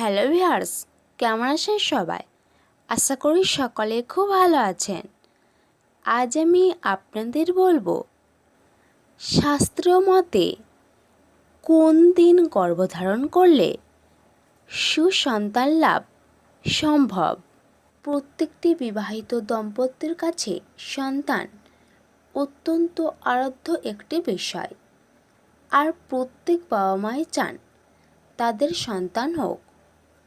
Hello viewers, কেমন আছেন সবাই? আশা করি সকলে খুব ভালো আছেন। আজ আমি আপনাদের বলব শাস্ত্রীয় মতে কোন দিন গর্ভধারণ করলে সুসন্তান লাভ সম্ভব? প্রত্যেকটি বিবাহিত দম্পতির কাছে সন্তান অত্যন্ত আরাধ্য একটি বিষয়। আর প্রত্যেক বাবা মাই চান তাদের সন্তান হোক।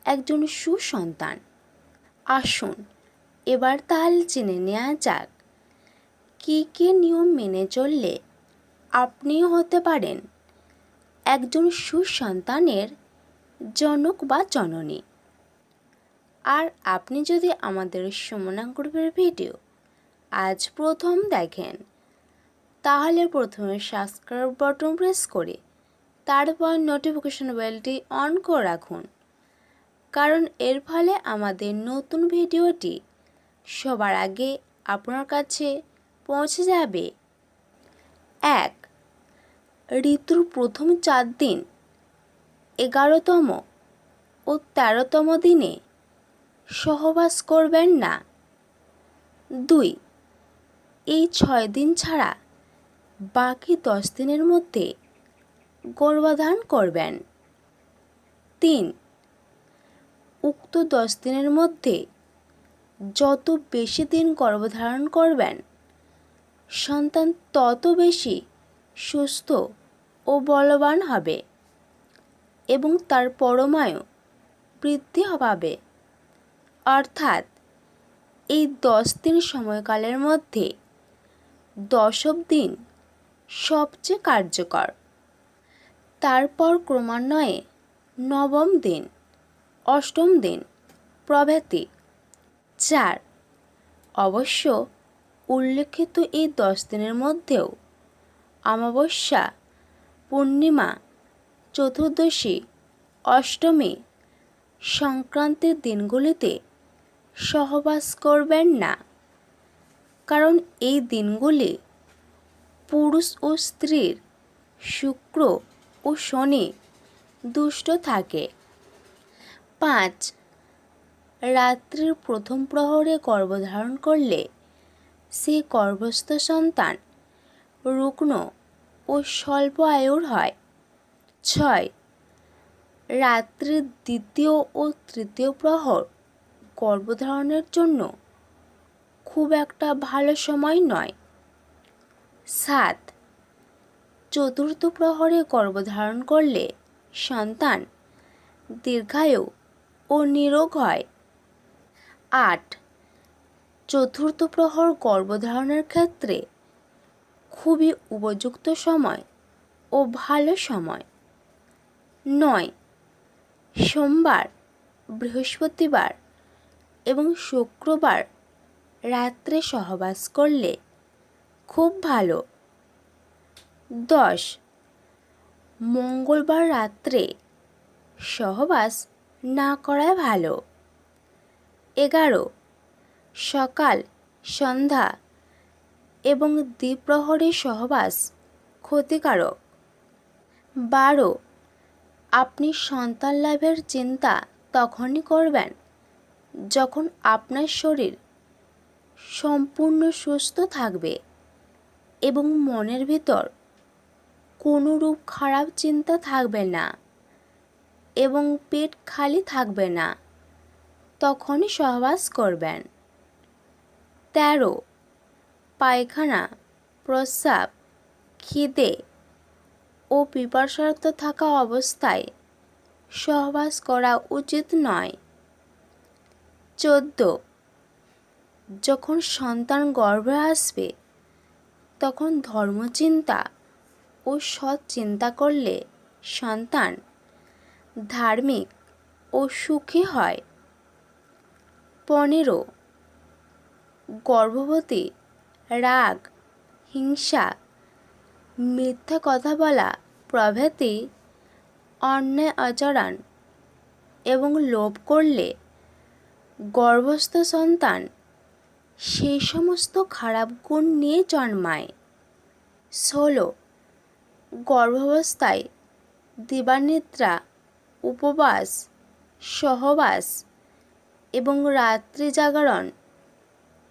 একজন সুসন্তান। আসুন, এবার তাহলে জেনে নেওয়া যাক। কী কী নিয়ম মেনে চললে আপনিও হতে পারেন? একজন সুসন্তানের জনক বা জননী। আর আপনি যদি আমাদের সুমনা গ্রুপের ভিডিও আজ প্রথম দেখেন, তাহলে প্রথমে সাবস্ক্রাইব বাটন প্রেস করে, তারপর নোটিফিকেশন বেলটি অন করে রাখুন। কারণ এর ফলে আমাদের নতুন ভিডিওটি সবার আগে আপনার কাছে পৌঁছে যাবে। এক, ঋতুর প্রথম চার দিন, এগারোতম ও তেরোতম দিনে সহবাস করবেন না। দুই, এই ছয় দিন ছাড়া বাকি দশ দিনের মধ্যে গর্ভাধান করবেন। তিন উক্ত দশ দিনের মধ্যে যত বেশি দিন গর্ভধারণ করবেন, সন্তান তত বেশি সুস্থ ও বলবান হবে এবং তার পরমায়ু বৃদ্ধি পাবে। অর্থাৎ এই দশ দিন সময়কালের মধ্যে দশম দিন সবচেয়ে কার্যকর। তারপর ক্রমান্বয়ে নবম দিন। অষ্টম দিন। প্রভৃতি। চার। অবশ্য উল্লেখিত এই দশ দিনের মধ্যেও অমাবস্যা, পূর্ণিমা, চতুর্দশী, অষ্টমী সংক্রান্তির দিনগুলিতে সহবাস করবেন না। কারণ এই দিনগুলি পুরুষ ও স্ত্রীর শুক্র ও শনি দুষ্ট থাকে। পাঁচ। রাত্রির প্রথম প্রহরে গর্ভধারণ করলে সে গর্ভস্থ সন্তান, রুগ্ন ও স্বল্প আয়ুর হয়। ছয়। রাত্রির দ্বিতীয় ও তৃতীয় প্রহর গর্ভধারণের জন্য খুব একটা ভালো সময় নয়। সাত। চতুর্থ প্রহরে গর্ভধারণ করলে সন্তান দীর্ঘায়ু ও নিরোগ হয়। আট, চতুর্থ প্রহর গর্ভধারণের ক্ষেত্রে খুবই উপযুক্ত সময় ও ভালো সময়। নয়, সোমবার, বৃহস্পতিবার এবং শুক্রবার রাত্রে সহবাস করলে খুব ভালো। দশ, মঙ্গলবার রাত্রে সহবাস না করাই ভালো। এগারো, সকাল, সন্ধ্যা এবং দ্বিপ্রহরে সহবাস ক্ষতিকারক। বারো, আপনি সন্তান লাভের চিন্তা তখনই করবেন যখন আপনার শরীর সম্পূর্ণ সুস্থ থাকবে এবং মনের ভিতর কোনোরূপ খারাপ চিন্তা থাকবে না। এবং পেট খালি থাকবে না। তখনই সহবাস করবেন। তেরো। পায়খানা, প্রস্রাব, খিদে ও পিপাসার্থ থাকা অবস্থায় সহবাস করা উচিত নয়। চোদ্দ। যখন সন্তান গর্ভে আসবে, তখন ধর্মচিন্তা ও সৎ চিন্তা করলে সন্তান ধার্মিক ও সুখী হয়। পনেরো, গর্ভবতী, রাগ, হিংসা, মিথ্যা কথা বলা, প্রভৃতি, অন্যায় আচরণ এবং লোভ করলে গর্ভস্থ সন্তান সেই সমস্ত খারাপ গুণ নিয়ে জন্মায়। ষোলো, গর্ভাবস্থায় দিবানিদ্রা উপবাস, সহবাস এবং রাত্রি জাগরণ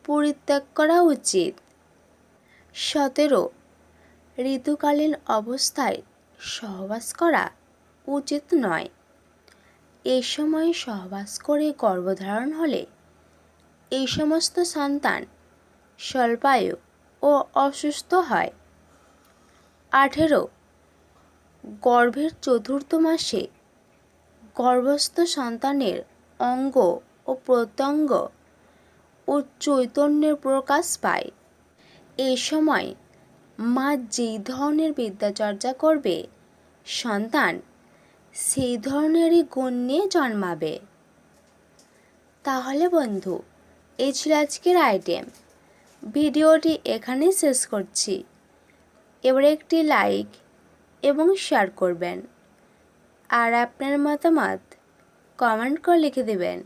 পরিত্যাগ করা উচিত। সতেরো, ঋতুকালীন অবস্থায় সহবাস করা উচিত নয়। এ সময় সহবাস করে গর্ভধারণ হলে এই সমস্ত সন্তান স্বল্পায়ু ও অসুস্থ হয়। আঠেরো, গর্ভের চতুর্থ মাসে গর্ভস্থ সন্তানের অঙ্গ ও প্রত্যঙ্গ ও চৈতন্যের প্রকাশ পায়। এই সময় মা যেই ধরনের বিদ্যাচর্চা করবে, সন্তান সেই ধরনেরই গুণ নিয়ে জন্মাবে। তাহলে বন্ধু এই ছিল আজকের আইটেম। ভিডিওটি এখানেই শেষ করছি। এবার একটি লাইক এবং শেয়ার করবেন। আর আপনার মতামত কমেন্ট করে লিখে দেবেন।